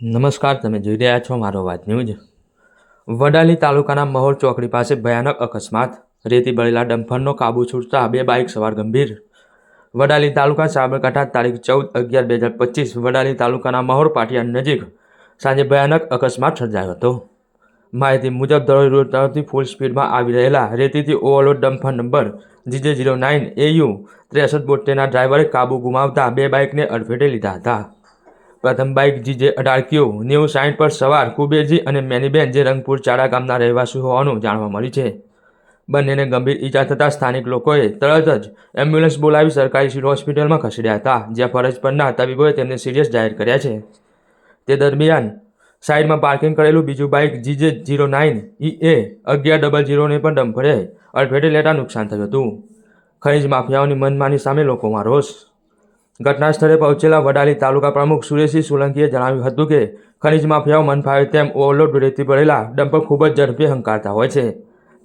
નમસ્કાર, તમે જોઈ રહ્યા છો મારો વાત ન્યૂઝ. વડાલી તાલુકાના મહોર ચોકડી પાસે ભયાનક અકસ્માત. રેતી ભરેલા ડમ્ફરનો કાબુ છૂટતા બે બાઇક સવાર ગંભીર. વડાલી તાલુકા સાબરકાંઠા તારીખ ચૌદ અગિયાર બે હજાર પચીસ, વડાલી તાલુકાના મહોર પાટિયા નજીક સાંજે ભયાનક અકસ્માત સર્જાયો હતો. માહિતી મુજબ દરોઈ રોડ તરફથી ફૂલ સ્પીડમાં આવી રહેલા રેતીથી overload dumper number GJ zero nine AU ત્રેસઠ બોટેના ડ્રાઈવરે કાબુ ગુમાવતા બે બાઇકને અડફેટે લીધા હતા. પ્રથમ બાઇક જીજે અઢાર ક્યુ નેવું સાઠ પર સવાર, કુબેરજી અને મેનીબેન જે રંગપુર ચાડા ગામના રહેવાસી હોવાનું જાણવા મળ્યું છે. બંનેને ગંભીર ઈજા થતાં સ્થાનિક લોકોએ તરત જ એમ્બ્યુલન્સ બોલાવી સરકારી સિવિલ હોસ્પિટલમાં ખસેડ્યા હતા, જ્યાં ફરજ પરના તબીબોએ તેમને સિરિયસ જાહેર કર્યા છે. તે દરમિયાન સાઈડમાં પાર્કિંગ કરેલું બીજું bike GJ zero nine, E A અગિયાર ડબલ જીરોને પણ ડમ્ફરે અડફેટે લેતા નુકસાન થયું હતું. ખનીજ માફિયાઓની મનમાની સામે લોકોમાં રોષ. ઘટના સ્થળે પહોંચેલા વડાલી તાલુકા પ્રમુખ સુરેશસિંહ સોલંકીએ જણાવ્યું હતું કે, ખનીજ માફિયાઓ મનફાવે તેમ ઓવરલોડ રેતી ભરેલા ડમ્પર ખૂબ જ ઝડપી હંકારતા હોય છે.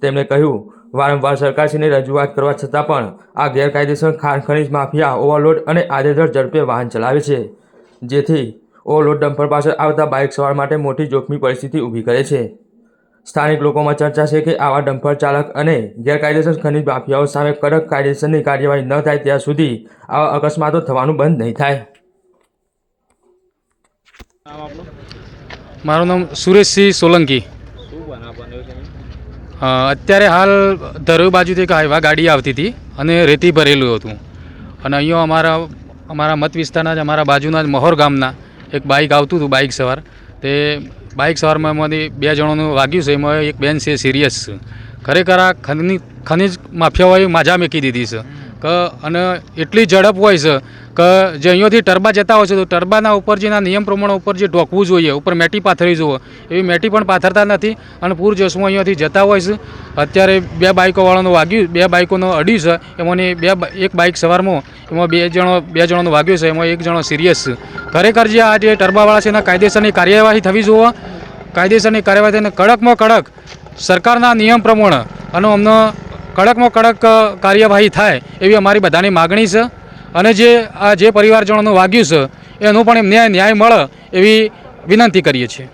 તેમણે કહ્યું, વારંવાર સરકારશ્રીને રજૂઆત કરવા છતાં પણ આ ગેરકાયદેસર ખાણ ખનીજ માફિયા ઓવરલોડ અને આડેધડ ઝડપે વાહન ચલાવે છે, જેથી ઓવરલોડ ડમ્પર પાસે આવતા બાઇક સવાર માટે મોટી જોખમી પરિસ્થિતિ ઊભી કરે છે. સ્થાનિક લોકોમાં ચર્ચા છે કે આવા ડમ્પર ચાલક અને ગેરકાયદેસર ખનીજ માફિયાઓ સામે કડક કાયદેસરની કાર્યવાહી ન થાય ત્યાં સુધી આવા અકસ્માતો થવાનું બંધ નહીં થાય. મારું નામ સુરેશસિંહ સોલંકી. અત્યારે હાલ ધરોઈ બાજુથી એક હાઈવા ગાડી આવતી હતી અને રેતી ભરેલું હતું. અને અહીંયા અમારા અમારા મત વિસ્તારના જ અમારા બાજુના જ મહોર ગામના એક બાઇક આવતું હતું બાઇક સવાર. તે બાઇક સવારમાં એમાંથી બે જણોનું વાગ્યું છે, એમાં એક બેન છે, સિરિયસ છે. ખરેખર આ ખનિજ ખનિજ માફિયાઓએ માજા મેકી દીધી છે. કે, અને એટલી ઝડપ હોય છે કે જે અહીંયાથી ટરબા જતા હોય છે, તો ટરબાના ઉપર જેના નિયમ પ્રમાણે ઉપર જે ઢોકવું જોઈએ, ઉપર મેટી પાથરવી જોઈએ એવી મેટી પણ પાથરતા નથી અને પૂર જોશમાં અહીંયાથી જતા હોય છે. અત્યારે બે બાઇકોવાળાનું વાગ્યું, બે બાઇકોનો અડ્યું છે. એમાંની બે એક બાઇક સવારમાં, એમાં બે જણો, બે જણોનું વાગ્યું છે, એમાં એક જણો સિરિયસ છે. ખરેખર જે આ જે ટર્બાવાળા છે, એના કાયદેસરની કાર્યવાહી થવી જોઈએ કાયદેસરની કાર્યવાહી કડકમાં કડક સરકારના નિયમ પ્રમાણે અને અમને કડકમાં કડક કાર્યવાહી થાય એવી અમારી બધાની માગણી છે. અને જે, આ જે પરિવારજનોનું વાગ્યું છે, એનું પણ ન્યાય ન્યાય મળે એવી વિનંતી કરીએ છીએ.